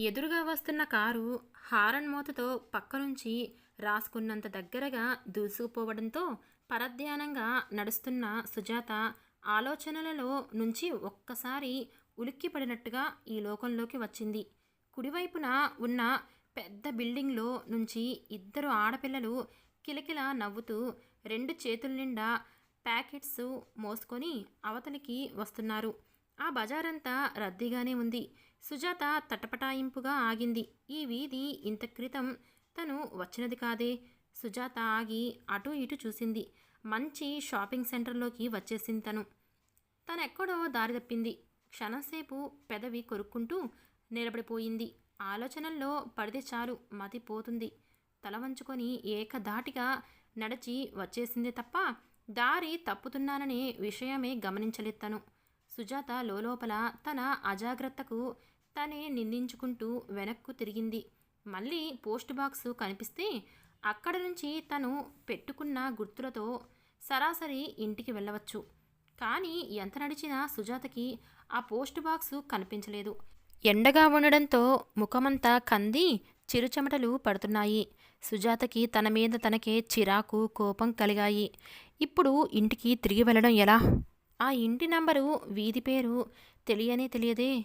ఎదురుగా వస్తున్న car horn మోతతో పక్క నుంచి రాసుకున్నంత దగ్గరగా దూసుకుపోవడంతో పరధ్యానంగా నడుస్తున్న సుజాత ఆలోచనలలో నుంచి ఒక్కసారి ఉలిక్కిపడినట్టుగా ఈ లోకంలోకి వచ్చింది. కుడివైపున ఉన్న పెద్ద బిల్డింగ్లో నుంచి ఇద్దరు ఆడపిల్లలు కిలకిల నవ్వుతూ రెండు చేతుల నిండా ప్యాకెట్స్ మోసుకొని అవతలికి వస్తున్నారు. ఆ బజారంతా రద్దీగానే ఉంది. సుజాత తటపటాయింపుగా ఆగింది. ఈ వీధి ఇంత క్రితం తను వచ్చినది కాదే. సుజాత ఆగి అటు ఇటు చూసింది. మంచి షాపింగ్ సెంటర్లోకి వచ్చేసింది తను. తనెక్కడో దారి తప్పింది. క్షణంసేపు పెదవి కొరుక్కుంటూ నిలబడిపోయింది. ఆలోచనల్లో పడితే చాలు మతి పోతుంది. తల వంచుకొని ఏకధాటిగా నడిచి వచ్చేసింది తప్ప దారి తప్పుతున్నాననే విషయమే గమనించలేదు తను. సుజాత లోలోపల తన అజాగ్రత్తకు తనే నిందించుకుంటూ వెనక్కు తిరిగింది. మళ్ళీ పోస్ట్ బాక్స్ కనిపిస్తే అక్కడ నుంచి తను పెట్టుకున్న గుర్తులతో సరాసరి ఇంటికి వెళ్ళవచ్చు. కానీ ఎంత నడిచినా సుజాతకి ఆ పోస్ట్ బాక్సు కనిపించలేదు. ఎండగా ఉండడంతో ముఖమంతా కంది చిరుచెమటలు పడుతున్నాయి. సుజాతకి తన మీద తనకే చిరాకు కోపం కలిగాయి. ఇప్పుడు ఇంటికి తిరిగి వెళ్ళడం ఎలా? ఆ ఇంటి నంబరు వీధి పేరు తెలియనే తెలియదే.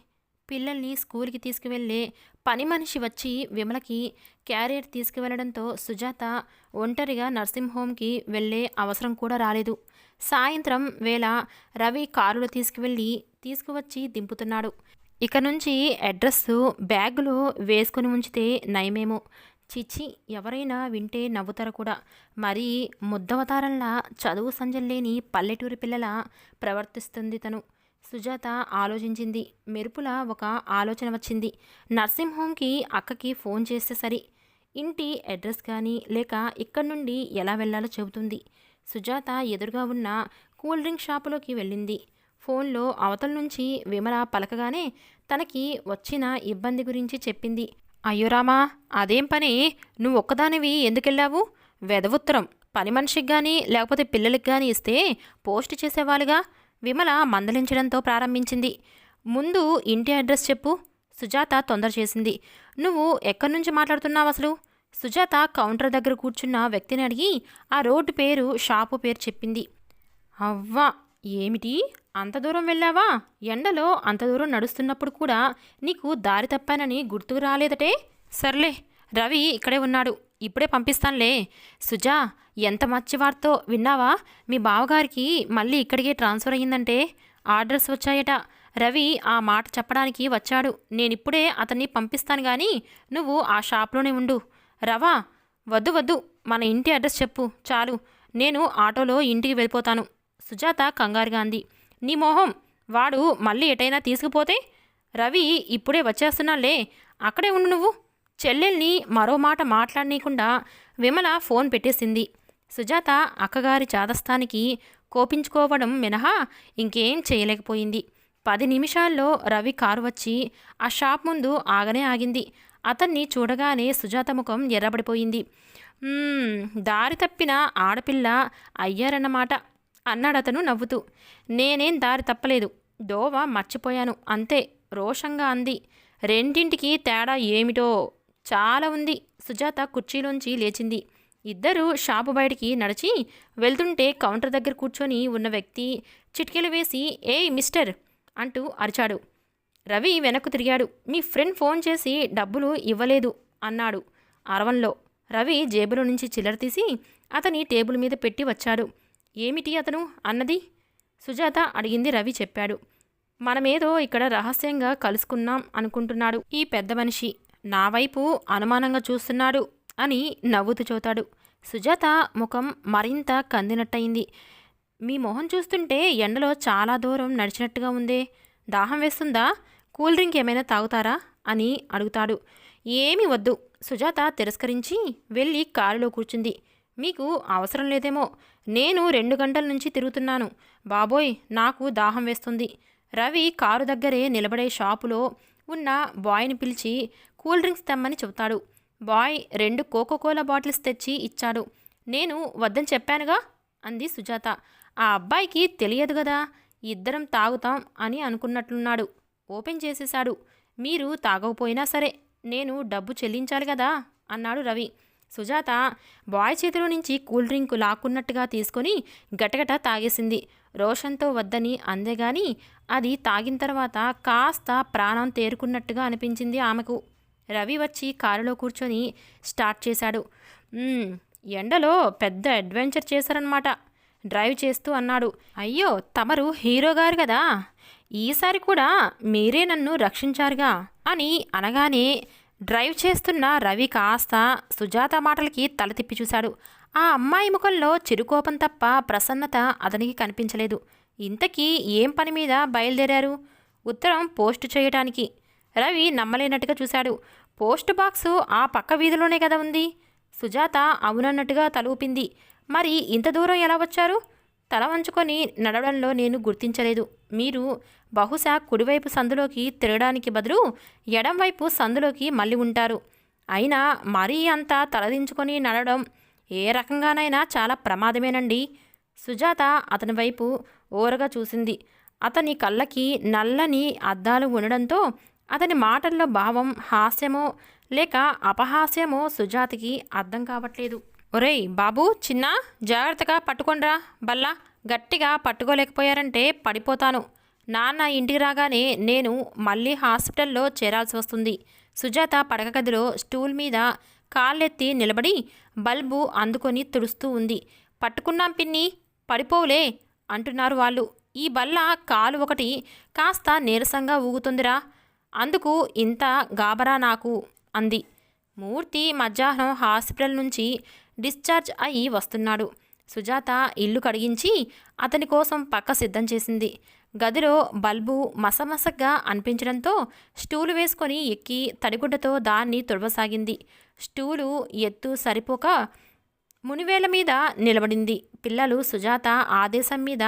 పిల్లల్ని స్కూల్కి తీసుకువెళ్ళే పని మనిషి వచ్చి విమలకి క్యారియర్ తీసుకువెళ్ళడంతో సుజాత ఒంటరిగా నర్సింగ్ హోమ్కి వెళ్ళే అవసరం కూడా రాలేదు. సాయంత్రం వేళ రవి కారులో తీసుకువెళ్ళి తీసుకువచ్చి దింపుతున్నాడు. ఇక నుంచి అడ్రస్సు బ్యాగులో వేసుకుని ఉంచితే నయమేమో. చిచి ఎవరైనా వింటే నవ్వుతారు కూడా. మరి ముద్దవతారంలా చదువు సంజల్లేని పల్లెటూరి పిల్లల ప్రవర్తిస్తుంది తను. సుజాత ఆలోచించింది. మెరుపుల ఒక ఆలోచన వచ్చింది. నర్సింగ్ హోమ్కి అక్కకి ఫోన్ చేస్తే సరి. ఇంటి అడ్రస్ కానీ లేక ఇక్కడి నుండి ఎలా వెళ్ళాలో చెబుతుంది. సుజాత ఎదురుగా ఉన్న కూల్ డ్రింక్ షాపులోకి వెళ్ళింది. ఫోన్లో అవతల నుంచి విమల పలకగానే తనకి వచ్చిన ఇబ్బంది గురించి చెప్పింది. అయ్యో రామా అదేం పని? నువ్వు ఒక్కదానివి ఎందుకెళ్ళావు? వెదవుత్తరం. పని మనిషికి కానీ లేకపోతే పిల్లలకి కానీ ఇస్తే పోస్ట్ చేసేవాళ్ళుగా? విమల మందలించడంతో ప్రారంభించింది. ముందు ఇంటి అడ్రస్ చెప్పు. సుజాత తొందర చేసింది. నువ్వు ఎక్కడి నుంచి మాట్లాడుతున్నావు అసలు? సుజాత కౌంటర్ దగ్గర కూర్చున్న వ్యక్తిని అడిగి ఆ రోడ్డు పేరు షాపు పేరు చెప్పింది. అవ్వా! ఏమిటి? అంత దూరం వెళ్ళావా? ఎండలో అంత దూరం నడుస్తున్నప్పుడు కూడా నీకు దారి తప్పానని గుర్తుకు రాలేదటే? సర్లే రవి ఇక్కడే ఉన్నాడు. ఇప్పుడే పంపిస్తానులే. సుజా ఎంత మచ్చివార్తో విన్నావా? మీ బావగారికి మళ్ళీ ఇక్కడికే ట్రాన్స్ఫర్ అయ్యిందంటే? ఆర్డర్స్ వచ్చాయట. రవి ఆ మాట చెప్పడానికి వచ్చాడు. నేనిప్పుడే అతన్ని పంపిస్తాను కానీ నువ్వు ఆ షాప్లోనే ఉండు. రవా వద్దు వద్దు. మన ఇంటి అడ్రస్ చెప్పు. చాలు. నేను ఆటోలో ఇంటికి వెళ్ళిపోతాను. సుజాత కంగారుగా అంది. నీ మొహం వాడు మళ్ళీ ఎటైనా తీసుకుపోతే? రవి ఇప్పుడే వచ్చేస్తున్నాలే అక్కడే ఉండు నువ్వు. చెల్లెల్ని మరో మాట మాట్లాడనీయకుండా విమల ఫోన్ పెట్టేసింది. సుజాత అక్కగారి చాదస్తానికి కోపించుకోవడం మినహా ఇంకేం చేయలేకపోయింది. పది నిమిషాల్లో రవి కారు వచ్చి ఆ షాప్ ముందు ఆగనే ఆగింది. అతన్ని చూడగానే సుజాత ముఖం ఎర్రబడిపోయింది. దారి తప్పిన ఆడపిల్ల అయ్యారన్నమాట. అన్నాడతను నవ్వుతూ. నేనేం దారి తప్పలేదు. దోవ మర్చిపోయాను. అంతే. రోషంగా అంది. రెండింటికి తేడా ఏమిటో? చాలా ఉంది. సుజాత కుర్చీలోంచి లేచింది. ఇద్దరూ షాపు బయటికి నడిచి వెళ్తుంటే కౌంటర్ దగ్గర కూర్చొని ఉన్న వ్యక్తి చిటికెలు వేసి ఏయ్ మిస్టర్! అంటూ అరిచాడు. రవి వెనక్కు తిరిగాడు. మీ ఫ్రెండ్ ఫోన్ చేసి డబ్బులు ఇవ్వలేదు అన్నాడు అరవంలో రవి జేబులో నుంచి చిల్లర తీసి అతని టేబుల్ మీద పెట్టి వచ్చాడు. ఏమిటి అతను అన్నది? సుజాత అడిగింది రవి చెప్పాడు. మనమేదో ఇక్కడ రహస్యంగా కలుసుకున్నాం అనుకుంటున్నాడు ఈ పెద్ద మనిషి. నా వైపు అనుమానంగా చూస్తున్నాడు అని నవ్వుతూ చూతాడు. సుజాత ముఖం మరింత కందినట్టయింది. మీ మొహం చూస్తుంటే ఎండలో చాలా దూరం నడిచినట్టుగా ఉందే. దాహం వేస్తుందా? కూల్ డ్రింక్ ఏమైనా తాగుతారా? అని అడుగుతాడు. ఏమీ వద్దు. సుజాత తిరస్కరించి వెళ్ళి కారులో కూర్చుంది. మీకు అవసరం లేదేమో. నేను రెండు గంటల నుంచి తిరుగుతున్నాను. బాబోయ్ నాకు దాహం వేస్తుంది. రవి కారు దగ్గరే నిలబడే షాపులో ఉన్న బాయ్ని పిలిచి కూల్ డ్రింక్స్ తెమ్మని చెబుతాడు. బాయ్ రెండు కోకోకోలా బాటిల్స్ తెచ్చి ఇచ్చాడు. నేను వద్దని చెప్పానుగా? అంది సుజాత. ఆ అబ్బాయికి తెలియదు కదా ఇద్దరం తాగుతాం అని అనుకున్నట్లున్నాడు. ఓపెన్ చేసేశాడు. మీరు తాగకపోయినా సరే నేను డబ్బు చెల్లించాలి కదా అన్నాడు రవి. సుజాత బాయ్ చేతిలో నుంచి కూల్ డ్రింక్ లాక్కున్నట్టుగా తీసుకొని గటగట తాగేసింది. రోషన్తో వద్దని అందేగాని అది తాగిన తర్వాత కాస్త ప్రాణం తేరుకున్నట్టుగా అనిపించింది ఆమెకు. రవి వచ్చి కారులో కూర్చొని స్టార్ట్ చేశాడు. ఎండలో పెద్ద అడ్వెంచర్ చేశారనమాట డ్రైవ్ చేస్తూ అన్నాడు. అయ్యో తమరు హీరో గారు కదా. ఈసారి కూడా మీరే నన్ను రక్షించారుగా అని అనగానే డ్రైవ్ చేస్తున్న రవి కాస్త సుజాత మాటలకి తల తిప్పి చూశాడు. ఆ అమ్మాయి ముఖంలో చిరుకోపం తప్ప ప్రసన్నత అతనికి కనిపించలేదు. ఇంతకీ ఏం పని మీద బయలుదేరారు? ఉత్తరం పోస్ట్ చేయటానికి. రవి నమ్మలేనట్టుగా చూశాడు. పోస్ట్ బాక్సు ఆ పక్క వీధిలోనే కదా ఉంది? సుజాత అవునన్నట్టుగా తలూపింది. మరి ఇంత దూరం ఎలా వచ్చారు? తల వంచుకొని నడవడంలో నేను గుర్తించలేదు. మీరు బహుశా కుడివైపు సందులోకి తిరగడానికి బదులు ఎడంవైపు సందులోకి మళ్ళీ ఉంటారు. అయినా మరీ అంత తలదించుకొని నడవడం ఏ రకంగానైనా చాలా ప్రమాదమేనండి. సుజాత అతని వైపు ఓరగా చూసింది. అతని కళ్ళకి నల్లని అద్దాలు ఉండడంతో అతని మాటల్లో భావం హాస్యమో లేక అపహాస్యమో సుజాతకి అర్థం కావట్లేదు. ఒరేయ్ బాబు చిన్న జాగ్రత్తగా పట్టుకోండిరా బల్లా గట్టిగా పట్టుకోలేకపోయారంటే పడిపోతాను. నాన్న ఇంటికి రాగానే నేను మళ్ళీ హాస్పిటల్లో చేరాల్సి వస్తుంది. సుజాత పడక గదిలో స్టూల్ మీద కాళ్ళెత్తి నిలబడి బల్బు అందుకొని తుడుస్తూ ఉంది. పట్టుకున్నాం పిన్ని పడిపోవులే అంటున్నారు వాళ్ళు. ఈ బల్ల కాలు ఒకటి కాస్త నీరసంగా ఊగుతుందిరా. అందుకు ఇంత గాబరా నాకు అంది. మూర్తి మధ్యాహ్నం హాస్పిటల్ నుంచి డిశ్చార్జ్ అయి వస్తున్నాడు. సుజాత ఇల్లు కడిగించి అతని కోసం పక్క సిద్ధం చేసింది. గదిలో బల్బు మసమసగ్గా అనిపించడంతో స్టూలు వేసుకొని ఎక్కి తడిగుడ్డతో దాన్ని తుడవసాగింది. స్టూలు ఎత్తు సరిపోక మునివేల మీద నిలబడింది. పిల్లలు సుజాత ఆదేశం మీద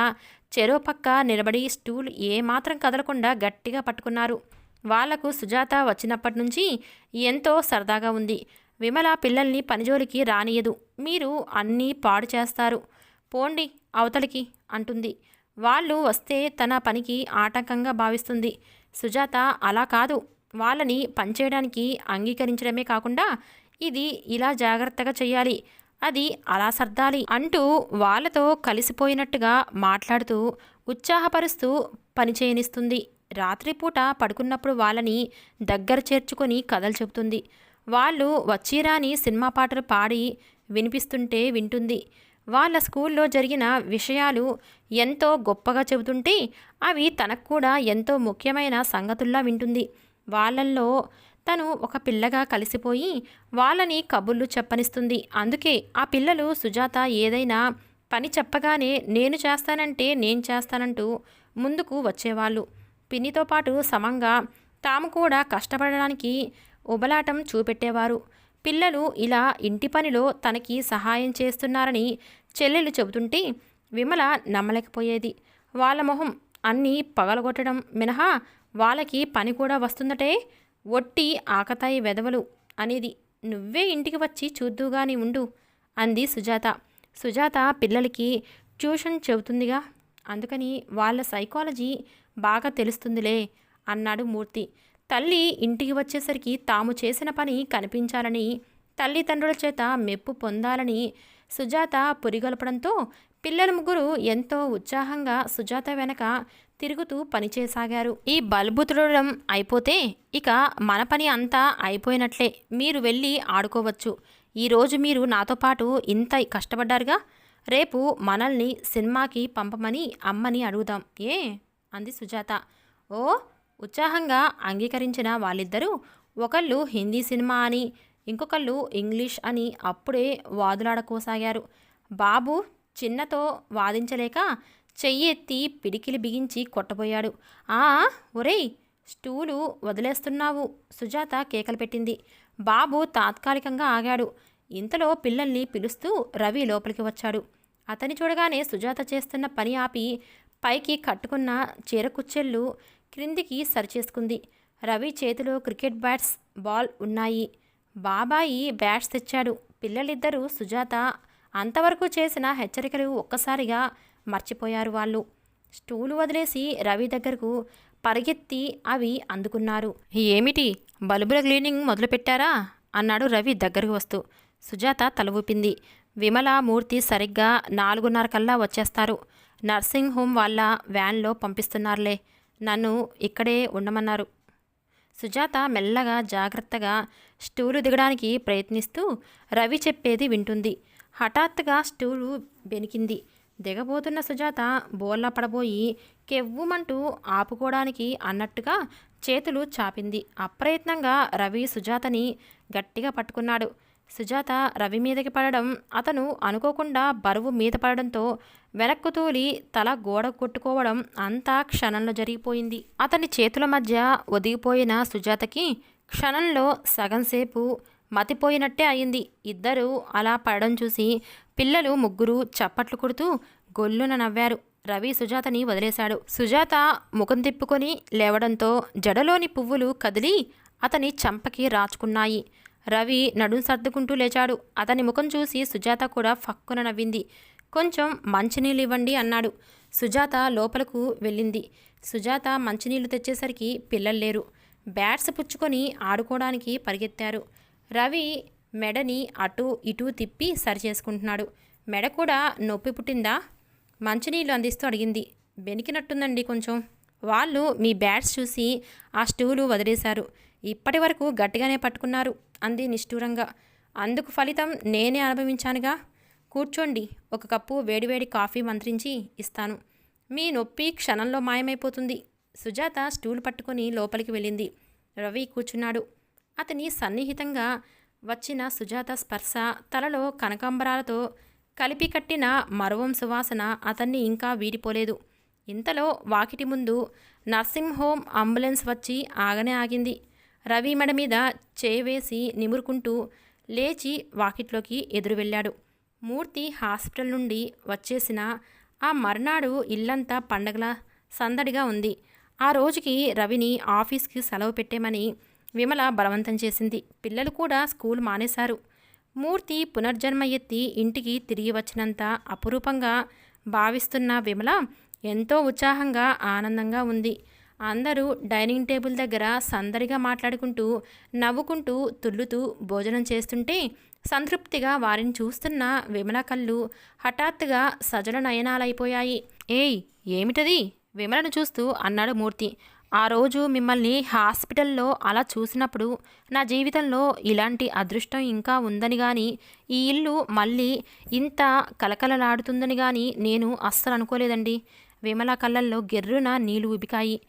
చెరో పక్క నిలబడి స్టూల్ ఏమాత్రం కదలకుండా గట్టిగా పట్టుకున్నారు. వాళ్ళకు సుజాత వచ్చినప్పటి నుంచి ఎంతో సరదాగా ఉంది. విమల పిల్లల్ని పనిజోలికి రానియదు మీరు అన్నీ పాడు చేస్తారు. పోండి అవతలికి అంటుంది. వాళ్ళు వస్తే తన పనికి ఆటంకంగా భావిస్తుంది. సుజాత అలా కాదు. వాళ్ళని పనిచేయడానికి అంగీకరించడమే కాకుండా ఇది ఇలా జాగ్రత్తగా చేయాలి అది అలా సర్దాలి అంటూ వాళ్ళతో కలిసిపోయినట్టుగా మాట్లాడుతూ ఉత్సాహపరుస్తూ పనిచేయనిస్తుంది రాత్రిపూట పడుకున్నప్పుడు వాళ్ళని దగ్గర చేర్చుకొని కథలు చెబుతుంది. వాళ్ళు వచ్చిరాని సినిమా పాటలు పాడి వినిపిస్తుంటే వింటుంది. వాళ్ళ స్కూల్లో జరిగిన విషయాలు ఎంతో గొప్పగా చెబుతుంటే అవి తనకు కూడా ఎంతో ముఖ్యమైన సంగతుల్లా వింటుంది. వాళ్ళల్లో తను ఒక పిల్లగా కలిసిపోయి వాళ్ళని కబుర్లు చెప్పనిస్తుంది. అందుకే ఆ పిల్లలు సుజాత ఏదైనా పని చెప్పగానే నేను చేస్తానంటే నేను చేస్తానంటూ ముందుకు వచ్చేవాళ్ళు. పిన్నితో పాటు సమంగా తాము కూడా కష్టపడడానికి ఉబలాటం చూపెట్టేవారు. పిల్లలు ఇలా ఇంటి పనిలో తనకి సహాయం చేస్తున్నారని చెల్లెలు చెబుతుంటే విమల నమ్మలేకపోయేది. వాళ్ళ మొహం అన్నీ పగలగొట్టడం. మినహా వాళ్ళకి పని కూడా వస్తుందటే. ఒట్టి ఆకతాయి వెదవలు అనేది. నువ్వే ఇంటికి వచ్చి చూద్దుగాని ఉండు అంది సుజాత. సుజాత పిల్లలకి ట్యూషన్ చెబుతుందిగా. అందుకని వాళ్ళ సైకాలజీ బాగా తెలుస్తుందిలే అన్నాడు మూర్తి. తల్లి ఇంటికి వచ్చేసరికి తాము చేసిన పని కనిపించాలని తల్లిదండ్రుల చేత మెప్పు పొందాలని సుజాత పురిగొల్పడంతో పిల్లల ముగ్గురు ఎంతో ఉత్సాహంగా సుజాత వెనక తిరుగుతూ పనిచేసాగారు ఈ బల్బు తుడడం అయిపోతే ఇక మన పని అంతా అయిపోయినట్లే. మీరు వెళ్ళి ఆడుకోవచ్చు. ఈరోజు మీరు నాతో పాటు ఇంత కష్టపడ్డారుగా? రేపు మనల్ని సినిమాకి పంపమని అమ్మని అడుగుదాం. ఏ? అంది సుజాత. ఓ ఉత్సాహంగా అంగీకరించిన వాళ్ళిద్దరూ ఒకళ్ళు హిందీ సినిమా అని ఇంకొకళ్ళు ఇంగ్లీష్ అని అప్పుడే వాదులాడకోసాగారు. బాబు చిన్నతో వాదించలేక చెయ్యి ఎత్తి పిడికిలి బిగించి కొట్టబోయాడు. ఆ ఒరేయ్ స్టూలు వదిలేస్తున్నావు. సుజాత కేకలు పెట్టింది. బాబు తాత్కాలికంగా ఆగాడు. ఇంతలో పిల్లల్ని పిలుస్తూ రవి లోపలికి వచ్చాడు. అతని చూడగానే సుజాత చేస్తున్న పని ఆపి పైకి కట్టుకున్న చీరకుచ్చెళ్ళు క్రిందికి సరిచేసుకుంది. రవి చేతిలో క్రికెట్ బ్యాట్స్ బాల్ ఉన్నాయి. బాబాయి బ్యాట్స్ తెచ్చాడు. పిల్లలిద్దరూ సుజాత అంతవరకు చేసిన హెచ్చరికలు ఒక్కసారిగా మర్చిపోయారు వాళ్ళు. స్టూలు వదిలేసి రవి దగ్గరకు పరిగెత్తి అవి అందుకున్నారు. ఏమిటి? బల్బుల క్లీనింగ్ మొదలుపెట్టారా? అన్నాడు రవి దగ్గరకు వస్తూ. సుజాత తల ఊపింది. విమల మూర్తి సరిగ్గా నాలుగున్నర కల్లా వచ్చేస్తారు. నర్సింగ్ హోమ్ వాళ్ళ వ్యాన్లో పంపిస్తున్నారులే. నన్ను ఇక్కడే ఉండమన్నారు. సుజాత మెల్లగా జాగ్రత్తగా స్టూలు దిగడానికి ప్రయత్నిస్తూ రవి చెప్పేది వింటుంది. హఠాత్తుగా స్టూలు బెనికింది. దిగబోతున్న సుజాత బోర్లా పడబోయి కెవ్వుమంటూ ఆపుకోవడానికి అన్నట్టుగా చేతులు చాపింది. అప్రయత్నంగా రవి సుజాతని గట్టిగా పట్టుకున్నాడు. సుజాత రవి మీదకి పడడం అతను అనుకోకుండా బరువు మీద పడడంతో వెనక్కు తూలి తల గోడ కొట్టుకోవడం అంతా క్షణంలో జరిగిపోయింది. అతని చేతుల మధ్య ఒదిగిపోయిన సుజాతకి క్షణంలో సగం సేపు మతిపోయినట్టే అయింది. ఇద్దరూ అలా పడడం చూసి పిల్లలు ముగ్గురు చప్పట్లు కొడుతూ గొల్లున నవ్వారు. రవి సుజాతని వదిలేశాడు. సుజాత ముఖం తిప్పుకొని లేవడంతో జడలోని పువ్వులు కదిలి అతని చంపకి రాచుకున్నాయి. రవి నడుం సర్దుకుంటూ లేచాడు. అతని ముఖం చూసి సుజాత కూడా ఫక్కున నవ్వింది. కొంచెం మంచినీళ్ళు ఇవ్వండి అన్నాడు. సుజాత లోపలకు వెళ్ళింది. సుజాత మంచినీళ్ళు తెచ్చేసరికి పిల్లలు లేరు. బ్యాట్స్ పుచ్చుకొని ఆడుకోవడానికి పరిగెత్తారు. రవి మెడని అటు ఇటు తిప్పి సరిచేసుకుంటున్నాడు మెడ కూడా నొప్పి పుట్టిందా? మంచినీళ్ళు అందిస్తూ అడిగింది. బెనికినట్టుందండి కొంచెం. వాళ్ళు మీ బ్యాట్స్ చూసి ఆ స్టూలు వదిలేశారు. ఇప్పటి వరకు గట్టిగానే పట్టుకున్నారు. అంది నిష్ఠూరంగా. అందుకు ఫలితం నేనే అనుభవించానుగా. కూర్చోండి. ఒక కప్పు వేడివేడి కాఫీ మంత్రించి ఇస్తాను. మీ నొప్పి క్షణంలో మాయమైపోతుంది. సుజాత స్టూల్ పట్టుకొని లోపలికి వెళ్ళింది. రవి కూర్చున్నాడు. అతని సన్నిహితంగా వచ్చిన సుజాత స్పర్శ తలలో కనకాంబరాలతో కలిపి కట్టిన మరవం సువాసన అతన్ని ఇంకా వీడిపోలేదు. ఇంతలో వాకిటి ముందు నర్సింగ్ హోమ్ అంబులెన్స్ వచ్చి ఆగనే ఆగింది. రవి మెడ మీద చేయి వేసి నిమురుకుంటూ లేచి వాకిట్లోకి ఎదురు వెళ్ళాడు మూర్తి హాస్పిటల్ నుండి వచ్చేసిన ఆ మర్నాడు ఇల్లంతా పండగల సందడిగా ఉంది. ఆ రోజుకి రవిని ఆఫీస్కి సెలవు పెట్టేమని విమల బలవంతం చేసింది. పిల్లలు కూడా స్కూల్ మానేశారు. మూర్తి పునర్జన్మ ఎత్తి ఇంటికి తిరిగి వచ్చినంత అపురూపంగా భావిస్తున్న విమల ఎంతో ఉత్సాహంగా ఆనందంగా ఉంది. అందరూ డైనింగ్ టేబుల్ దగ్గర సందడిగా మాట్లాడుకుంటూ నవ్వుకుంటూ తుల్లుతూ భోజనం చేస్తుంటే సంతృప్తిగా వారిని చూస్తున్న విమల కళ్ళు హఠాత్తుగా సజల నయనాలైపోయాయి. ఏయ్ ఏమిటది? విమలను చూస్తూ అన్నాడు మూర్తి. ఆ రోజు మిమ్మల్ని హాస్పిటల్లో అలా చూసినప్పుడు నా జీవితంలో ఇలాంటి అదృష్టం ఇంకా ఉందని కానీ ఈ ఇల్లు మళ్ళీ ఇంత కలకలలాడుతుందని కానీ నేను అస్సలు అనుకోలేదండి విమల కళ్ళల్లో గెర్రున నీళ్ళు ఉబికాయి.